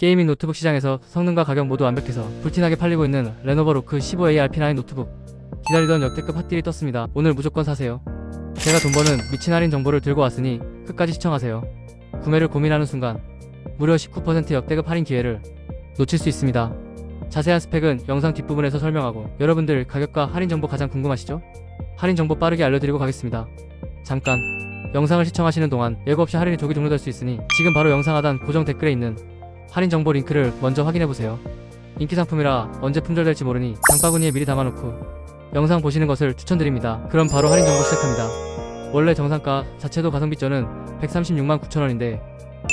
게이밍 노트북 시장에서 성능과 가격 모두 완벽해서 불티나게 팔리고 있는 레노버 로크 15A RP9 노트북 기다리던 역대급 핫딜이 떴습니다. 오늘 무조건 사세요. 제가 돈 버는 미친 할인 정보를 들고 왔으니 끝까지 시청하세요. 구매를 고민하는 순간 무려 19% 역대급 할인 기회를 놓칠 수 있습니다. 자세한 스펙은 영상 뒷부분에서 설명하고 여러분들 가격과 할인 정보 가장 궁금하시죠? 할인 정보 빠르게 알려드리고 가겠습니다. 잠깐 영상을 시청하시는 동안 예고 없이 할인이 조기 종료될 수 있으니 지금 바로 영상 하단 고정 댓글에 있는 할인 정보 링크를 먼저 확인해보세요. 인기 상품이라 언제 품절될지 모르니 장바구니에 미리 담아놓고 영상 보시는 것을 추천드립니다. 그럼 바로 할인 정보 시작합니다. 원래 정상가 자체도 가성비 저는 136만 9천원인데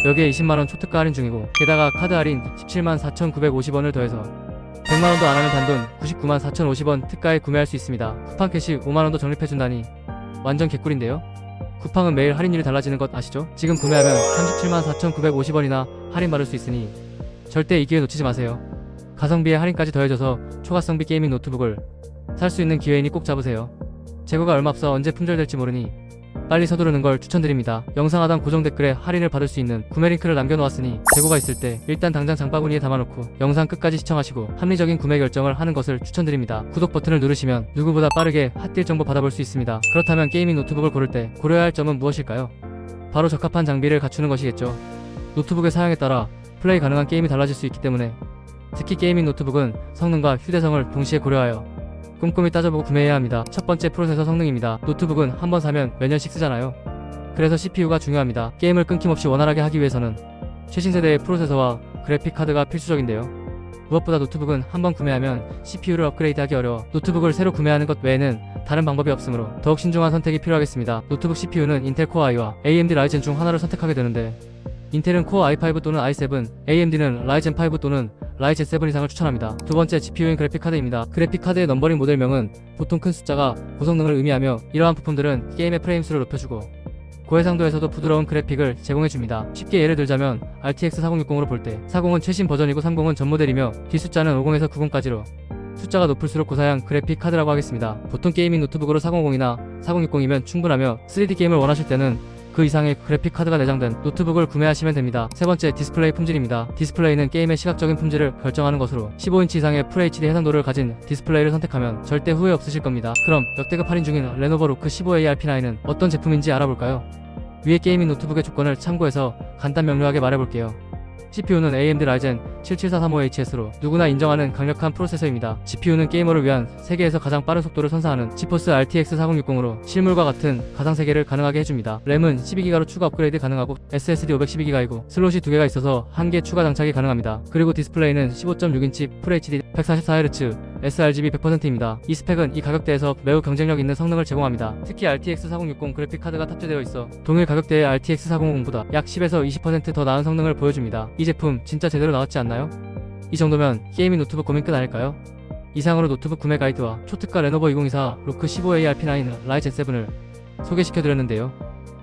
여기에 20만원 초특가 할인 중이고 게다가 카드 할인 17만 4,950원을 더해서 100만원도 안 하는 단돈 99만 4,050원 특가에 구매할 수 있습니다. 쿠팡 캐시 5만원도 적립해준다니 완전 개꿀인데요? 쿠팡은 매일 할인율이 달라지는 것 아시죠? 지금 구매하면 37만 4,950원이나 할인 받을 수 있으니 절대 이 기회 놓치지 마세요. 가성비에 할인까지 더해져서 초가성비 게이밍 노트북을 살 수 있는 기회이니 꼭 잡으세요. 재고가 얼마 없어 언제 품절될지 모르니 빨리 서두르는 걸 추천드립니다. 영상 하단 고정 댓글에 할인을 받을 수 있는 구매 링크를 남겨놓았으니 재고가 있을 때 일단 당장 장바구니에 담아놓고 영상 끝까지 시청하시고 합리적인 구매 결정을 하는 것을 추천드립니다. 구독 버튼을 누르시면 누구보다 빠르게 핫딜 정보 받아볼 수 있습니다. 그렇다면 게이밍 노트북을 고를 때 고려해야 할 점은 무엇일까요? 바로 적합한 장비를 갖추는 것이겠죠. 노트북의 사양에 따라 플레이 가능한 게임이 달라질 수 있기 때문에 특히 게이밍 노트북은 성능과 휴대성을 동시에 고려하여 꼼꼼히 따져보고 구매해야 합니다. 첫 번째 프로세서 성능입니다. 노트북은 한 번 사면 몇 년씩 쓰잖아요. 그래서 CPU가 중요합니다. 게임을 끊김없이 원활하게 하기 위해서는 최신 세대의 프로세서와 그래픽 카드가 필수적인데요. 무엇보다 노트북은 한 번 구매하면 CPU를 업그레이드하기 어려워 노트북을 새로 구매하는 것 외에는 다른 방법이 없으므로 더욱 신중한 선택이 필요하겠습니다. 노트북 CPU는 인텔 코어 i와 AMD 라이젠 중 하나를 선택하게 되는데 인텔은 코어 i5 또는 i7, AMD는 라이젠 5 또는 라이젠 7 이상을 추천합니다. 두 번째 GPU인 그래픽 카드입니다. 그래픽 카드의 넘버링 모델명은 보통 큰 숫자가 고성능을 의미하며 이러한 부품들은 게임의 프레임 수를 높여주고 고해상도에서도 부드러운 그래픽을 제공해줍니다. 쉽게 예를 들자면 RTX 4060으로 볼 때 40은 최신 버전이고 30은 전 모델이며 뒷숫자는 50에서 90까지로 숫자가 높을수록 고사양 그래픽 카드라고 하겠습니다. 보통 게이밍 노트북으로 4050이나 4060이면 충분하며 3D 게임을 원하실 때는 그 이상의 그래픽 카드가 내장된 노트북을 구매하시면 됩니다. 세 번째 디스플레이 품질입니다. 디스플레이는 게임의 시각적인 품질을 결정하는 것으로 15인치 이상의 FHD 해상도를 가진 디스플레이를 선택하면 절대 후회 없으실 겁니다. 그럼 역대급 할인 중인 레노버 로크 15A RP9은 어떤 제품인지 알아볼까요? 위의 게이밍 노트북의 조건을 참고해서 간단 명료하게 말해볼게요. CPU는 AMD 라이젠 77435HS로 누구나 인정하는 강력한 프로세서입니다. GPU는 게이머를 위한 세계에서 가장 빠른 속도를 선사하는 지포스 RTX 4060으로 실물과 같은 가상 세계를 가능하게 해줍니다. 램은 12기가로 추가 업그레이드 가능하고 SSD 512기가이고 슬롯이 두 개가 있어서 한 개 추가 장착이 가능합니다. 그리고 디스플레이는 15.6인치 FHD 144Hz sRGB 100%입니다. 이 스펙은 이 가격대에서 매우 경쟁력 있는 성능을 제공합니다. 특히 RTX 4060 그래픽 카드가 탑재되어 있어 동일 가격대의 RTX 4050보다 약 10에서 20%더 나은 성능을 보여줍니다. 이 제품 진짜 제대로 나왔지 않나요? 이 정도면 게이밍 노트북 고민 끝 아닐까요? 이상으로 노트북 구매 가이드와 초특가 레노버 2024 로크 15A RP9 라이젠 7을 소개시켜드렸는데요.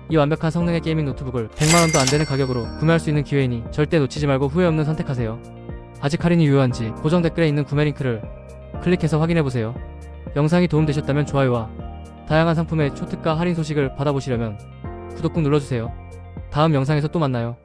이 완벽한 성능의 게이밍 노트북을 100만원도 안 되는 가격으로 구매할 수 있는 기회이니 절대 놓치지 말고 후회 없는 선택하세요. 아직 할인이 유효한지 고정 댓글에 있는 구매 링크를 클릭해서 확인해보세요. 영상이 도움되셨다면 좋아요와 다양한 상품의 초특가 할인 소식을 받아보시려면 구독 꾹 눌러주세요. 다음 영상에서 또 만나요.